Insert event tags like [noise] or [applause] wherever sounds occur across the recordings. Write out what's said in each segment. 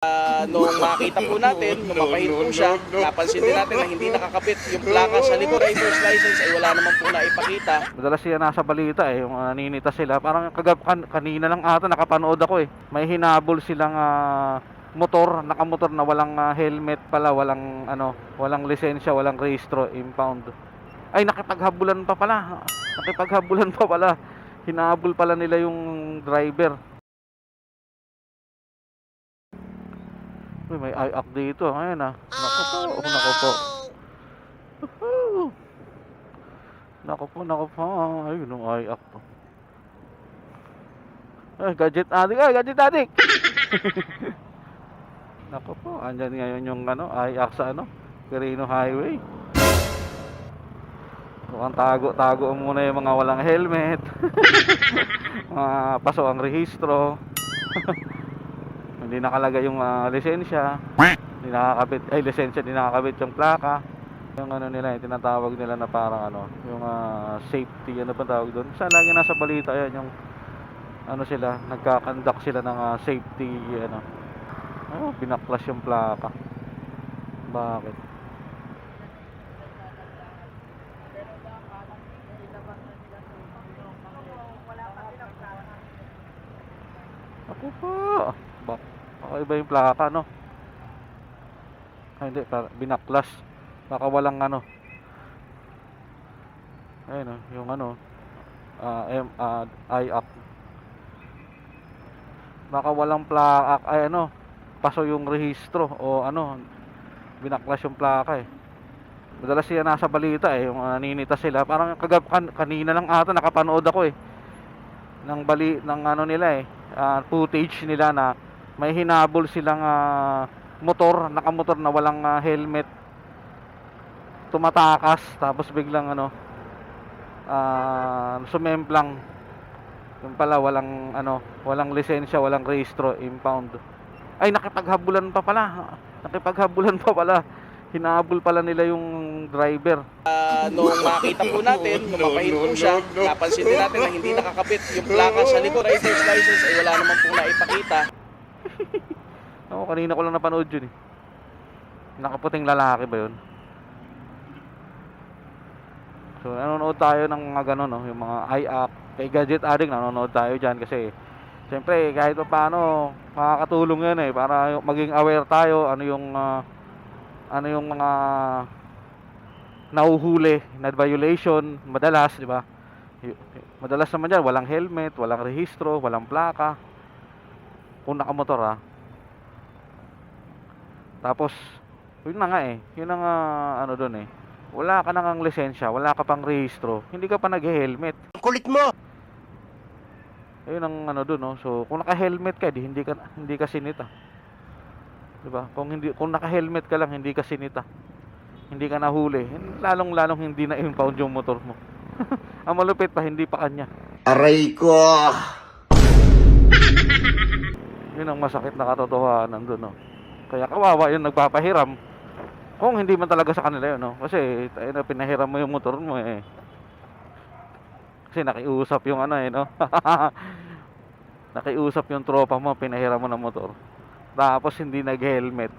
Ah, nung makita po natin, nung mapahin po siya, napansin din natin na hindi nakakapit yung plaka sa likod driver's license ay wala naman po na ipakita. Madalas siya nasa balita eh, yung uh, naninita sila. Parang kagab kan- kanina lang ata nakapanood ako eh. May hinabol silang ah, motor, nakamotor na walang ah, helmet pala, walang ano, walang lisensya, walang rehistro, impound. Ay nakipaghabulan pa pala. Nakipaghabulan pa pala. Hinabol pala nila yung driver. Uy, may IAC dito. Ayun ah. Naku po, oh, naku po. Nako po, nako po. Ayun, yung IAC to. Ay, gadget addict. Ay, gadget addict. [laughs] nako po, andyan ngayon yung ano, IAC sa ano, Quirino Highway. Mukhang tago-tago muna yung mga walang helmet. [laughs] mga paso ang rehistro. [laughs] Hindi nakalagay yung ah, lisensya. Hindi nakakabit, ay lisensya, hindi nakakabit yung plaka. Yung ano nila, yung tinatawag nila na parang ano, yung ah, safety, ano ba tawag doon? Sa lagi nasa balita yan, yung ano sila, nagkakandak sila ng ah, safety, ano. Oh, binaklas yung plaka. Bakit? Ako po. Bak baka iba yung plaka, no? Ay, hindi, binaklas. Baka walang ano. Ayun, oh, yung ano. ah M, ah, IAC. Baka walang plaka, ay ano, paso yung rehistro o ano, binaklas yung plaka eh. Madalas siya nasa balita eh, yung naninita sila. Parang kagab kan- kanina lang ata nakapanood ako eh. Ng bali ng ano nila eh, ah, footage nila na may hinabol silang ah, motor, nakamotor na walang ah, helmet. Tumatakas tapos biglang ano ah sumemplang yung pala walang ano, walang lisensya, walang rehistro, impound. Ay nakipaghabulan pa pala. Nakipaghabulan pa pala. Hinabol pala nila yung driver. Ah, nung makita po natin, nung mapahin po siya, napansin din natin na hindi nakakapit yung plaka sa likod driver's license ay wala naman po na ipakita. [laughs] Ako kanina ko lang napanood yun eh. Nakaputing lalaki ba yun? So nanonood tayo ng mga ganun no, yung mga IAP, kay Gadget Addict nanonood tayo diyan kasi Siyempre, kahit pa paano, makakatulong yan eh para maging aware tayo ano yung ah, ano yung mga nahuhuli na violation madalas, di ba? Madalas naman yan, walang helmet, walang rehistro, walang plaka. Kung nakamotor ah. Tapos, yun na nga eh. Yun ang ah, ano doon eh. Wala ka nang lisensya, wala ka pang rehistro, hindi ka pa nag-helmet. Kulit mo! Ayun ang ano doon, no. So, kung naka-helmet ka, di hindi ka hindi ka sinita. 'Di ba? Kung hindi kung naka-helmet ka lang, hindi ka sinita. Hindi ka nahuli. Lalong-lalong hindi na impound yung motor mo. [laughs] ang malupit pa hindi pa kanya. Aray ko! [laughs] Ang masakit na katotohanan doon, no. Kaya kawawa yung nagpapahiram. Kung hindi man talaga sa kanila yun, no. Kasi tayo na pinahiram mo yung motor mo eh. Kasi nakiusap yung ano eh, no. [laughs] nakiusap yung tropa mo, pinahiram mo ng motor. Tapos hindi nag-helmet.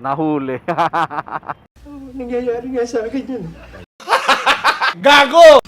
Nahuli. [laughs] Nangyayari nga sa akin yun. Gago!